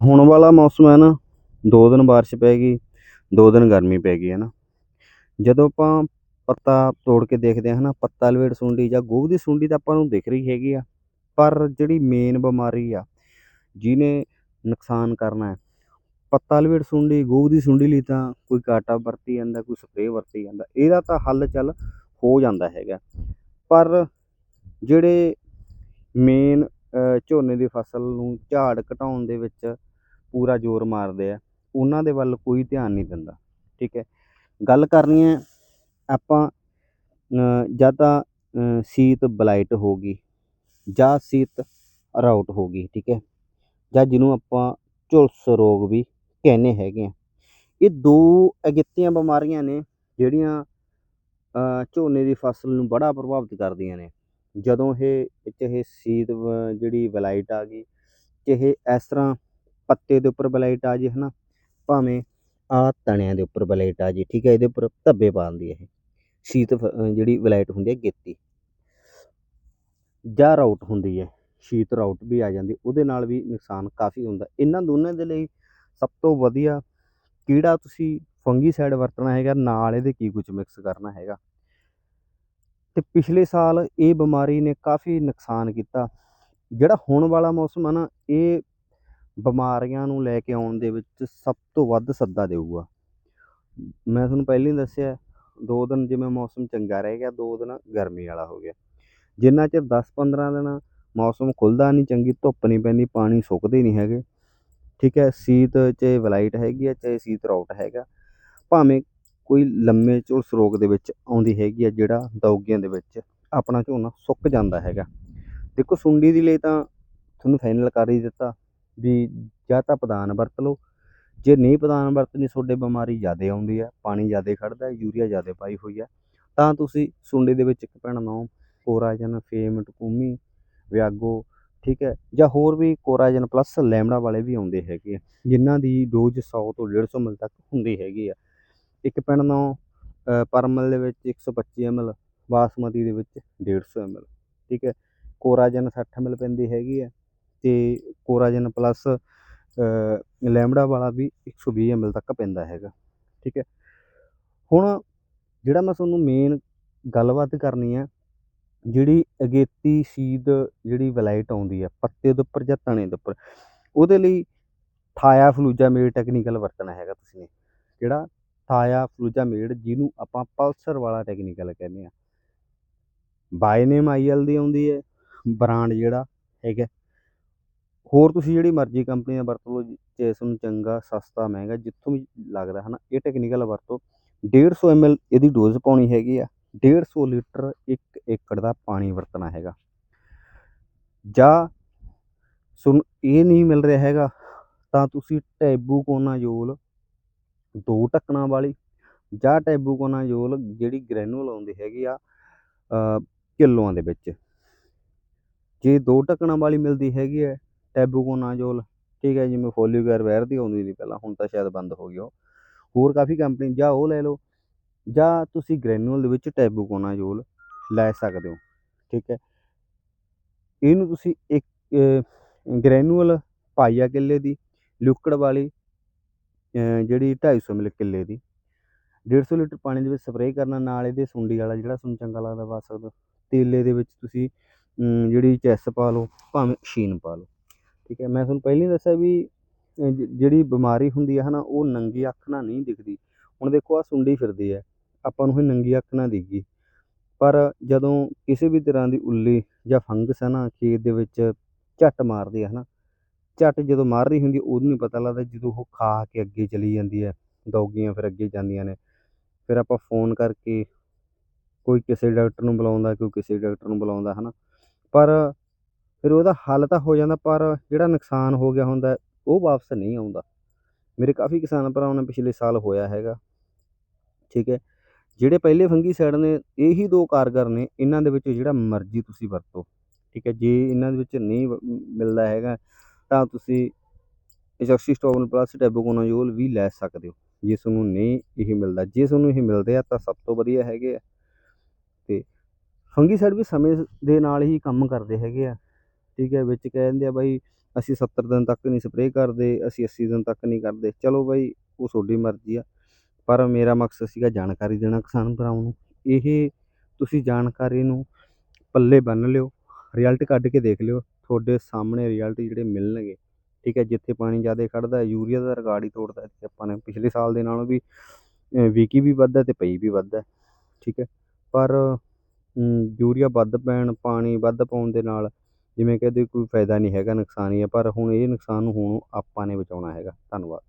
ਹੁਣ ਵਾਲਾ ਮੌਸਮ ਹੈ ਨਾ, ਦੋ ਦਿਨ ਬਾਰਿਸ਼ ਪੈ ਗਈ, ਦੋ ਦਿਨ ਗਰਮੀ ਪੈ ਗਈ ਹੈ ਨਾ। ਜਦੋਂ ਆਪਾਂ ਪੱਤਾ ਤੋੜ ਕੇ ਦੇਖਦੇ ਹਾਂ ਨਾ, ਪੱਤਾ ਲਵੇੜ ਸੁੰਡੀ ਜਾਂ ਗੋਹ ਦੀ ਸੁੰਡੀ ਤਾਂ ਆਪਾਂ ਨੂੰ ਦਿਖ ਰਹੀ ਹੈਗੀ ਆ, ਪਰ ਜਿਹੜੀ ਮੇਨ ਬਿਮਾਰੀ ਆ, ਜਿਹਨੇ ਨੁਕਸਾਨ ਕਰਨਾ ਹੈ, ਪੱਤਾ ਲਵੇੜ ਸੁੰਡੀ ਗੋਹ ਦੀ ਸੁੰਡੀ ਲਈ ਤਾਂ ਕੋਈ ਕਾਟਾ ਵਰਤੀ ਜਾਂਦਾ, ਕੋਈ ਸਪਰੇਅ ਵਰਤੀ ਜਾਂਦਾ, ਇਹਦਾ ਤਾਂ ਹੱਲ ਚੱਲ ਹੋ ਜਾਂਦਾ ਹੈਗਾ। ਪਰ ਜਿਹੜੇ ਮੇਨ ਝੋਨੇ ਦੀ ਫਸਲ ਨੂੰ ਝਾੜ ਘਟਾਉਣ ਦੇ ਵਿੱਚ ਪੂਰਾ ਜ਼ੋਰ ਮਾਰਦੇ ਆ, ਉਹਨਾਂ ਦੇ ਵੱਲ ਕੋਈ ਧਿਆਨ ਨਹੀਂ ਦਿੰਦਾ, ਠੀਕ ਹੈ। ਗੱਲ ਕਰਨੀ ਹੈ ਆਪਾਂ ਜਾਂ ਤਾਂ ਸੀਤ ਬਲਾਈਟ ਹੋ ਗਈ ਜਾਂ ਸੀਤ ਰਾਊਟ ਹੋ ਗਈ, ਠੀਕ ਹੈ। ਜਾਂ ਜਿਹਨੂੰ ਆਪਾਂ ਝੁਲਸ ਰੋਗ ਵੀ ਕਹਿੰਦੇ ਹੈਗੇ ਆ। ਇਹ ਦੋ ਅਗੇਤੀਆਂ ਬਿਮਾਰੀਆਂ ਨੇ ਜਿਹੜੀਆਂ ਝੋਨੇ ਦੀ ਫਸਲ ਨੂੰ ਬੜਾ ਪ੍ਰਭਾਵਿਤ ਕਰਦੀਆਂ ਨੇ। ਜਦੋਂ ਇਹ ਚਾਹੇ ਸੀਤ ਜਿਹੜੀ ਬਲਾਈਟ ਆ ਗਈ ਚਾਹੇ ਇਸ ਤਰ੍ਹਾਂ ਪੱਤੇ ਦੇ ਉੱਪਰ ਬਲਾਈਟ ਆ ਜੇ, ਹਨਾ? ਭਾਵੇਂ ਆ ਤਣਿਆਂ ਦੇ ਉੱਪਰ ਬਲਾਈਟ ਆ ਜੇ, ਠੀਕ ਹੈ? ਇਹਦੇ ਉੱਪਰ ਧੱਬੇ ਪਾਉਂਦੀ ਹੈ ਇਹ। ਸ਼ੀਤ ਜਿਹੜੀ ਬਲਾਈਟ ਹੁੰਦੀ ਹੈ, ਗੇਤੀ। ਜਾਂ ਰਾਊਟ ਹੁੰਦੀ ਹੈ, ਸ਼ੀਤ ਰਾਊਟ ਵੀ ਆ ਜਾਂਦੀ, ਉਹਦੇ ਨਾਲ ਵੀ ਨੁਕਸਾਨ ਕਾਫੀ ਹੁੰਦਾ। ਇਹਨਾਂ ਦੋਨਾਂ ਦੇ ਲਈ ਸਭ ਤੋਂ ਵਧੀਆ ਕਿਹੜਾ ਤੁਸੀਂ ਫੰਗੀਸਾਈਡ ਵਰਤਣਾ ਹੈਗਾ, ਨਾਲ ਇਹਦੇ ਕੀ ਕੁਝ ਮਿਕਸ ਕਰਨਾ ਹੈਗਾ? ਤੇ ਪਿਛਲੇ ਸਾਲ ਇਹ ਬਿਮਾਰੀ ਨੇ ਕਾਫੀ ਨੁਕਸਾਨ ਕੀਤਾ। ਜਿਹੜਾ ਹੁਣ ਵਾਲਾ ਮੌਸਮ ਆ ਨਾ, ਇਹ ਬਿਮਾਰੀਆਂ ਨੂੰ ਲੈ ਕੇ ਆਉਣ ਦੇ ਵਿੱਚ ਸਭ ਤੋਂ ਵੱਧ ਸੱਦਾ ਦੇਊਗਾ। ਮੈਂ ਤੁਹਾਨੂੰ ਪਹਿਲਾਂ ਹੀ ਦੱਸਿਆ, ਦੋ ਦਿਨ ਜਿਵੇਂ ਮੌਸਮ ਚੰਗਾ ਰਹਿ ਗਿਆ, ਦੋ ਦਿਨ ਗਰਮੀ ਵਾਲਾ ਹੋ ਗਿਆ। ਜਿੰਨਾ ਚਿਰ 10-15 ਦਿਨ ਮੌਸਮ ਖੁੱਲਦਾ ਨਹੀਂ, ਚੰਗੀ ਧੁੱਪ ਨਹੀਂ ਪੈਂਦੀ, ਪਾਣੀ ਸੁੱਕਦੇ ਨਹੀਂ ਹੈਗੇ, ਠੀਕ ਹੈ, ਸੀਤ ਚਾਹੇ ਵਲਾਈਟ ਹੈਗੀ ਹੈ ਚਾਹੇ ਸੀਤ ਰਾਊਟ ਹੈਗਾ, ਭਾਵੇਂ ਕੋਈ ਲੰਮੇ ਝੁਲਸ ਰੋਗ ਦੇ ਵਿੱਚ ਆਉਂਦੀ ਹੈਗੀ ਆ, ਜਿਹੜਾ ਦੌਗਿਆਂ ਦੇ ਵਿੱਚ ਆਪਣਾ ਝੋਨਾ ਸੁੱਕ ਜਾਂਦਾ ਹੈਗਾ। ਦੇਖੋ, ਸੁੰਡੀ ਦੇ ਲਈ ਤਾਂ ਤੁਹਾਨੂੰ ਫਾਈਨਲ ਕਰ ਹੀ ਦਿੱਤਾ। ਵੀ ਜਾਂ ਤਾਂ ਪਦਾਨ ਵਰਤ ਲਓ। ਜੇ ਨਹੀਂ ਪਦਾਨ ਵਰਤਣੀ, ਤੁਹਾਡੇ ਬਿਮਾਰੀ ਜ਼ਿਆਦਾ ਆਉਂਦੀ ਹੈ ਪਾਣੀ ਜ਼ਿਆਦਾ ਖੜਦਾ, ਯੂਰੀਆ ਜ਼ਿਆਦਾ ਪਾਈ ਹੋਈ ਹੈ ਤਾਂ ਤੁਸੀਂ ਸੁੰਡੀ ਦੇ ਵਿੱਚ ਇੱਕ ਭੈਣ ਨੌ ਕੋਰਾਜਨ, ਫੇਮ, ਟਕੂਮੀ, ਵਿਆਗੋ, ਠੀਕ ਹੈ, ਜਾਂ ਹੋਰ ਵੀ ਕੋਰਾਜਨ ਪਲੱਸ ਲੈਮੜਾ ਵਾਲੇ ਵੀ ਆਉਂਦੇ ਹੈਗੇ ਆ, ਜਿਨ੍ਹਾਂ ਦੀ ਡੋਜ਼ 100 ਤੋਂ 150 ਮਿਲ ਤੱਕ ਹੁੰਦੀ ਹੈਗੀ ਆ। ਇੱਕ ਪਿੰਡ ਨੌ ਪਰਮਲ ਦੇ ਵਿੱਚ 125 ml ਬਾਸਮਤੀ ਦੇ ਵਿੱਚ 150 ml ਠੀਕ ਹੈ, ਕੋਰਾਜਨ 60 ml ਪੈਂਦੀ ਹੈਗੀ ਆ। ਤੇ ਕੋਰਾਜਨ ਪਲੱਸ ਲੈਮੜਾ ਵਾਲਾ ਵੀ 120 ml ਤੱਕ ਪੈਂਦਾ ਹੈਗਾ, ਠੀਕ ਹੈ। ਹੁਣ ਜਿਹੜਾ ਮੈਂ ਤੁਹਾਨੂੰ ਮੇਨ ਗੱਲਬਾਤ ਕਰਨੀ ਹੈ, ਜਿਹੜੀ ਅਗੇਤੀ ਸੀਦ ਜਿਹੜੀ ਵਲਾਈਟ ਆਉਂਦੀ ਹੈ, ਪੱਤੇ ਦੇ ਉੱਪਰ ਜਾਂ ਤਣੇ ਦੇ ਉੱਪਰ, ਉਹਦੇ ਲਈ ਥਾਇਆ ਫਲੂਜਾ ਮੇਡ ਟੈਕਨੀਕਲ ਵਰਤਣਾ ਹੈਗਾ ਤੁਸੀਂ ਨੇ। ਜਿਹੜਾ ਥਾਇਆ ਫਲੂਜਾ ਮੇਡ ਜਿਹਨੂੰ ਆਪਾਂ ਪਲਸਰ ਵਾਲਾ ਟੈਕਨੀਕਲ ਕਹਿੰਦੇ ਆ ਬਾਈ ਨੇਮ ਆਈਐਲ ਦੀ ਆਉਂਦੀ ਹੈ ਬ੍ਰਾਂਡ ਜਿਹੜਾ ਹੈਗਾ। ਹੋਰ ਤੁਸੀਂ ਜਿਹੜੀ ਮਰਜ਼ੀ ਕੰਪਨੀ ਦਾ ਵਰਤ ਲਓ ਜੇ ਤੁਹਾਨੂੰ ਚੰਗਾ ਸਸਤਾ ਮਹਿੰਗਾ ਜਿੱਥੋਂ ਵੀ ਲੱਗਦਾ ਹੈ ਨਾ ਇਹ ਟੈਕਨੀਕਲ ਵਰਤੋ। 150 ml ਇਹਦੀ ਡੋਜ਼ ਪਾਉਣੀ ਹੈਗੀ ਆ 150 ਲੀਟਰ 1 ਏਕੜ ਦਾ ਪਾਣੀ ਵਰਤਣਾ ਹੈਗਾ। ਜਾਂ ਸੁਣ ਇਹ ਨਹੀਂ ਮਿਲ ਰਿਹਾ ਹੈਗਾ ਤਾਂ ਤੁਸੀਂ ਟੈਬੂਕੋਨਾਜ਼ੋਲ ਦੋ ਢੱਕਣਾਂ ਵਾਲੀ ਜਾਂ ਟੈਬੂਕੋਨਾਜ਼ੋਲ ਜਿਹੜੀ ਗ੍ਰੈਨੂਲ ਆਉਂਦੀ ਹੈਗੀ ਆ ਅ, ਕਿਲੋਆਂ ਦੇ ਵਿੱਚ। ਜੇ ਦੋ ਢੱਕਣਾਂ ਵਾਲੀ ਮਿਲਦੀ ਹੈਗੀ ਹੈ ਟੈਬੂਕੋਨਾਜ਼ੋਲ ਠੀਕ ਹੈ ਜਿਵੇਂ ਫੋਲੀਗਰ ਵੈਰ ਦੀ ਆਉਂਦੀ ਸੀ ਪਹਿਲਾਂ, ਹੁਣ ਤਾਂ ਸ਼ਾਇਦ ਬੰਦ ਹੋ ਗਈ ਉਹ। ਹੋਰ ਕਾਫੀ ਕੰਪਨੀ ਜਾਂ ਉਹ ਲੈ ਲਓ, ਜਾਂ ਤੁਸੀਂ ਗ੍ਰੈਨੂਅਲ ਦੇ ਵਿੱਚ ਟੈਬੂਕੋਨਾਜ਼ੋਲ ਲੈ ਸਕਦੇ ਹੋ। ਠੀਕ ਹੈ। ਇਹਨੂੰ ਤੁਸੀਂ ਇੱਕ ਗ੍ਰੈਨੂਅਲ ਪਾਈਆ ਕਿੱਲੇ ਦੀ, ਲਿਕੁਇਡ ਵਾਲੀ, ਅਹ, ਜਿਹੜੀ 250 ਮਿਲ ਕਿੱਲੇ ਦੀ। 150 ਲੀਟਰ ਪਾਣੀ ਦੇ ਵਿੱਚ ਸਪਰੇਅ ਕਰਨਾ, ਨਾਲ ਇਹਦੇ ਸੁੰਡੀ ਵਾਲਾ ਜਿਹੜਾ ਤੁਹਾਨੂੰ ਚੰਗਾ ਲੱਗਦਾ ਪਾ ਸਕਦੇ ਹੋ ਤੇਲੇ ਦੇ ਵਿੱਚ ਤੁਸੀਂ ਜਿਹੜੀ ਚੈਸ ਪਾ ਲਓ, ਭਾਵੇਂ ਸ਼ੀਨ ਪਾ ਲਓ। ਠੀਕ ਹੈ, ਮੈਂ ਤੁਹਾਨੂੰ ਪਹਿਲਾਂ ਹੀ ਦੱਸਿਆ ਵੀ ਜਿਹੜੀ ਬਿਮਾਰੀ ਹੁੰਦੀ ਹੈ ਹਨਾ, ਉਹ ਨੰਗੀ ਅੱਖ ਨਾਲ ਨਹੀਂ ਦਿਖਦੀ। ਹੁਣ ਦੇਖੋ ਆ ਸੁੰਡੀ ਫਿਰਦੀ ਹੈ ਆਪਾਂ ਨੂੰ ਇਹ ਨੰਗੀ ਅੱਖ ਨਾਲ ਦਿਖਗੀ ਪਰ ਜਦੋਂ ਕਿਸੇ ਵੀ ਤਰ੍ਹਾਂ ਦੀ ਉੱਲੀ ਜਾਂ ਫੰਗਸ ਹੈ ਨਾ, ਖੇਤ ਦੇ ਵਿੱਚ ਝੱਟ ਮਾਰਦੀ ਹੈ ਹਨਾ, ਝੱਟ ਜਦੋਂ ਮਾਰ ਰਹੀ ਹੁੰਦੀ ਉਦੋਂ ਨਹੀਂ ਪਤਾ ਲੱਗਦਾ ਜਦੋਂ ਉਹ ਖਾ ਕੇ ਅੱਗੇ ਚਲੀ ਜਾਂਦੀ ਹੈ ਦੌਗੀਆਂ ਫਿਰ ਅੱਗੇ ਜਾਂਦੀਆਂ ਨੇ। ਫਿਰ ਆਪਾਂ ਫੋਨ ਕਰਕੇ ਕੋਈ ਕਿਸੇ ਡਾਕਟਰ ਨੂੰ ਬੁਲਾਉਂਦਾ, ਕੋਈ ਕਿਸੇ ਡਾਕਟਰ ਨੂੰ ਬੁਲਾਉਂਦਾ ਹਨਾ। ਪਰ ਫਿਰ ਉਹਦਾ ਹੱਲ ਤਾਂ ਹੋ ਜਾਂਦਾ, ਪਰ ਜਿਹੜਾ ਨੁਕਸਾਨ ਹੋ ਗਿਆ ਹੁੰਦਾ, ਉਹ ਵਾਪਸ ਨਹੀਂ ਆਉਂਦਾ। ਮੇਰੇ ਕਾਫੀ ਕਿਸਾਨ ਭਰਾਵਾਂ ਨੇ ਪਿਛਲੇ ਸਾਲ ਹੋਇਆ ਹੈਗਾ। ਠੀਕ ਹੈ। ਜਿਹੜੇ ਪਹਿਲੇ ਫੰਗੀਸਾਈਡ ਨੇ, ਇਹੀ ਦੋ ਕਾਰਗਰ ਨੇ, ਇਹਨਾਂ ਦੇ ਵਿੱਚ ਜਿਹੜਾ ਮਰਜ਼ੀ ਤੁਸੀਂ ਵਰਤੋ। ਠੀਕ ਹੈ। ਜੇ ਇਹਨਾਂ ਦੇ ਵਿੱਚ ਨਹੀਂ ਮਿਲਦਾ ਹੈਗਾ, ਤਾਂ ਤੁਸੀਂ ਇਜ਼ੋਕਸੀਸਟੋਬਨ ਪਲੱਸ, ਟੈਬੂਕੋਨਾਜ਼ੋਲ ਵੀ ਲੈ ਸਕਦੇ ਹੋ। ਜੇ ਤੁਹਾਨੂੰ ਨਹੀਂ ਇਹ ਮਿਲਦਾ, ਜੇ ਤੁਹਾਨੂੰ ਇਹ ਮਿਲਦੇ ਆ, ਤਾਂ ਸਭ ਤੋਂ ਵਧੀਆ ਹੈਗੇ ਆ। ਤੇ ਫੰਗੀਸਾਈਡ ਵੀ ਸਮੇਂ ਦੇ ਨਾਲ ਹੀ ਕੰਮ ਕਰਦੇ ਹੈਗੇ ਆ। ਠੀਕ ਹੈ ਵਿੱਚ ਕਹਿ ਦਿੰਦੇ ਆ ਬਾਈ ਅਸੀਂ 70 ਦਿਨ ਤੱਕ ਨਹੀਂ ਸਪਰੇਅ ਕਰਦੇ ਅਸੀਂ 80 ਦਿਨ ਤੱਕ ਨਹੀਂ ਕਰਦੇ। ਚਲੋ ਬਾਈ ਉਹ ਤੁਹਾਡੀ ਮਰਜ਼ੀ ਆ। ਪਰ ਮੇਰਾ ਮਕਸਦ ਸੀਗਾ ਜਾਣਕਾਰੀ ਦੇਣਾ ਕਿਸਾਨ ਭਰਾਵਾਂ ਨੂੰ। ਇਹ ਤੁਸੀਂ ਜਾਣਕਾਰੀ ਨੂੰ ਪੱਲੇ ਬੰਨ੍ਹ ਲਿਓ ਰਿਜ਼ਲਟ ਕੱਢ ਕੇ ਦੇਖ ਲਿਓ। ਤੁਹਾਡੇ ਸਾਹਮਣੇ ਰਿਜ਼ਲਟ ਜਿਹੜੇ ਮਿਲਣਗੇ ਠੀਕ ਹੈ ਜਿੱਥੇ ਪਾਣੀ ਜ਼ਿਆਦਾ ਖੜਦਾ ਯੂਰੀਆ ਦਾ ਰਿਕਾਰਡ ਹੀ ਤੋੜਦਾ ਇੱਥੇ ਆਪਾਂ ਨੇ ਪਿਛਲੇ ਸਾਲ ਦੇ ਨਾਲੋਂ ਵੀ ਅ, ਵਿਕੀ ਵੀ ਵੱਧਦਾ ਹੈ ਅਤੇ ਪਈ ਵੀ ਵੱਧਦਾ ਠੀਕ ਹੈ। ਪਰ ਯੂਰੀਆ ਵੱਧ ਪੈਣ ਪਾਣੀ ਵੱਧ ਪਾਉਣ ਦੇ ਨਾਲ ਜਿਵੇਂ ਕਹਿੰਦੇ ਕੋਈ ਫਾਇਦਾ ਨਹੀਂ ਹੈਗਾ, ਨੁਕਸਾਨ ਹੀ ਹੈ, ਪਰ ਹੁਣ ਇਹ ਨੁਕਸਾਨ ਨੂੰ ਹੁਣ ਆਪਾਂ ਨੇ ਬਚਾਉਣਾ ਹੈਗਾ। ਧੰਨਵਾਦ।